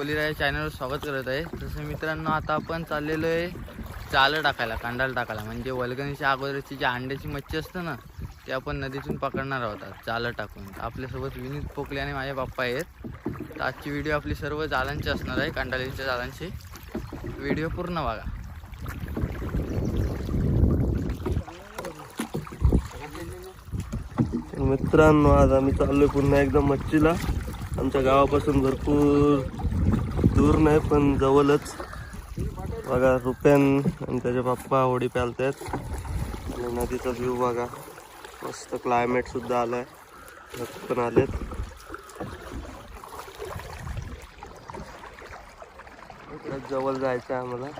कोलीरा या चॅनलवर स्वागत करत आहे. तसं मित्रांनो आता आपण चाललेलो आहे चालं टाकायला कांडाला टाकायला. म्हणजे वलगणीच्या अगोदरची जी अंड्याची मच्छी असतं ना ते आपण नदीतून पकडणार आहोत चालं टाकून. आपल्यासोबत विनीत पोकले आणि माझे बाप्पा आहेत. तर आजची व्हिडिओ आपली सर्व जालांची असणार आहे कांडालीच्या जालांची व्हिडिओ पूर्ण बघा. मित्रांनो आज आम्ही चाललोय पुन्हा एकदा मच्छीला. आमच्या गावापासून भरपूर दूर नाही पण जवळच. बघा रुपयान आणि त्याचे पप्पा होडी प्यालतायत आणि नदीचा व्ह्यू बघा. मस्त क्लायमेट सुद्धा आहे ढग पण आलेत. जवळ जायचं आहे आम्हाला.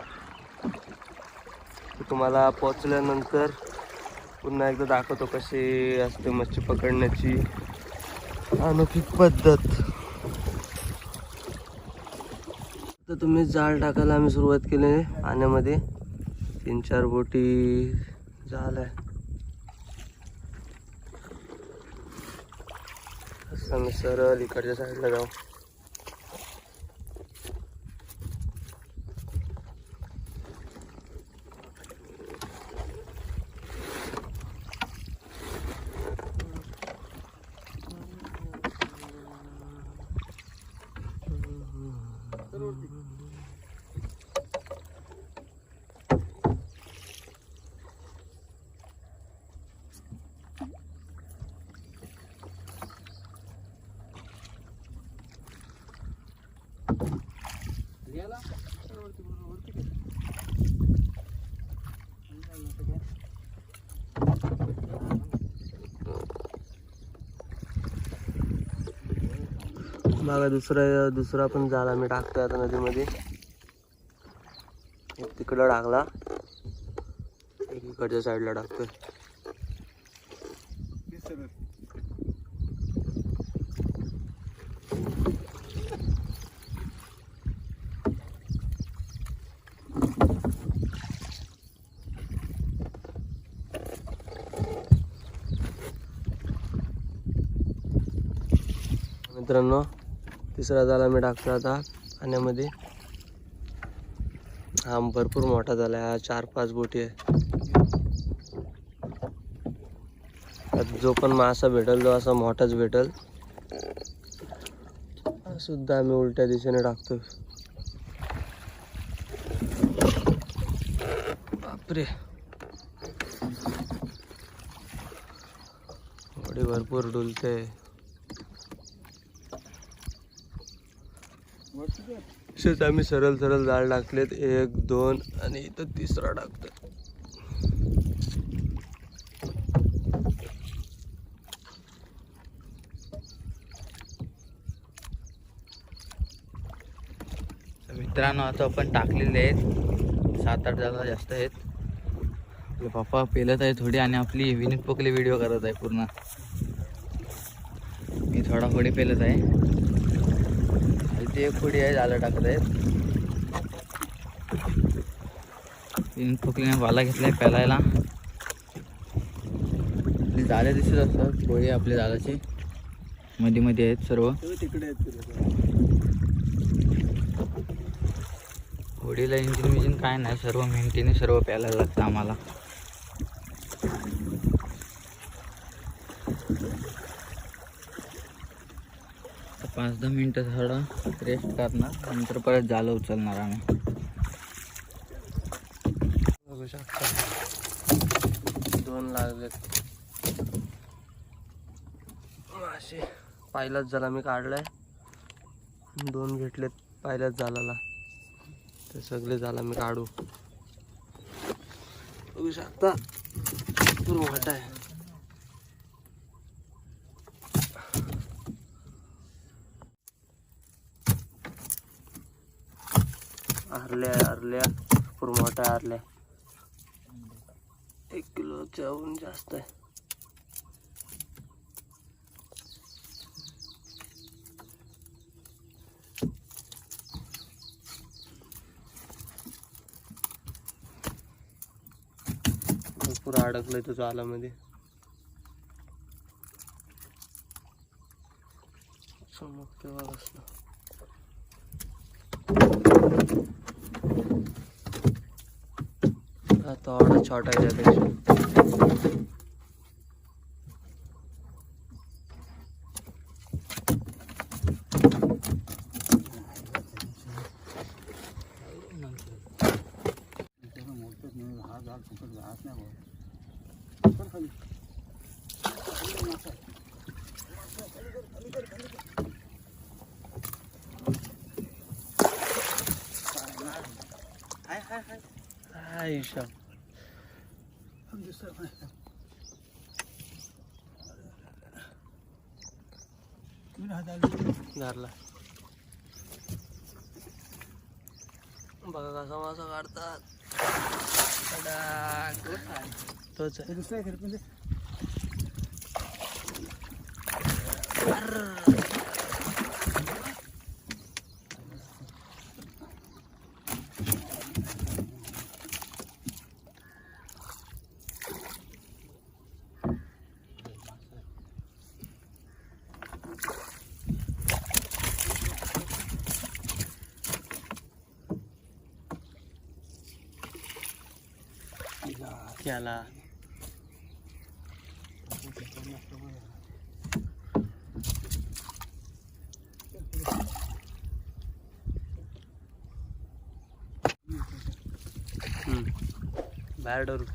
तुम्हाला पोचल्यानंतर पुन्हा एकदा दाखवतो कशी असते मच्छी पकडण्याची. अनोखी पद्धत. तर तुम्ही जाळ टाकायला आम्ही सुरुवात केली आहे. पाण्यामध्ये तीन चार बोटी जाळ आहे. असं आम्ही सरळ इकडच्या साईडला जाऊ. el último. Yeah. बघा दुसरा दुसरा पण झाला. मी टाकतोय आता नदीमध्ये. एक तिकडं टाकला. एक इकडच्या साईडला टाकतोय. मित्रांनो तिसरा झाला मी टाकतो आता. पाण्यामध्ये हा भरपूर मोठा झाला हा चार पाच बोटी आहे. जो पण मासा भेटल तो असा मोठाच भेटल. सुद्धा आम्ही उलट्या दिशेने टाकतो बापरे. होडी भरपूर डुलते. असेच आम्ही सरळ सरळ जाळ टाकलेत. एक दोन आणि इथं तिसरा टाकतो मित्रांनो आता आपण टाकलेले आहेत. सात आठ जागा जास्त आहेत. आपले पप्पा पेलत आहे थोडी आणि आपली विनीत पोकली व्हिडिओ करत आहे पूर्ण. मी थोडा थोडी पेलत आहे. एक होडी आहे झालं टाकत आहेत. पोकलीने वाला घेतलाय पेलायला जाळे दिसत असतात गोळी आपल्या जाळाची मध्ये मध्ये आहेत सर्व. तिकडे होडीला इंजिन विजिन काय नाही सर्व मेहनतीने सर्व प्यायला लागतं आम्हाला. पाच दहा मिनटं झाडं रेस्ट करणार नंतर परत जालं उचलणार आम्ही. बघू शकता. दोन लागलेत. असे पाहिलाच झाला मी काढलाय. दोन भेटलेत पहिल्याच झालाला ते सगळे झाला मी काढू. बघू शकता. भरपूर मोठा आहे. आरल्या आरल्या भरपूर मोठा आहे आरल्या एक किलोच्याहून जास्त आहे. भरपूर अडकलंय तो जालामध्ये चमकते तेव्हा असलं हा थोडा छोटा आहे त्यापेक्षा आयुष्य धरला बघा कसा मासा काढतात कडक. तोच ಮುಖ್ಯ ಅಲ್ಲ ಹ್ಞೂ ಬ್ಯಾಡವ್ರು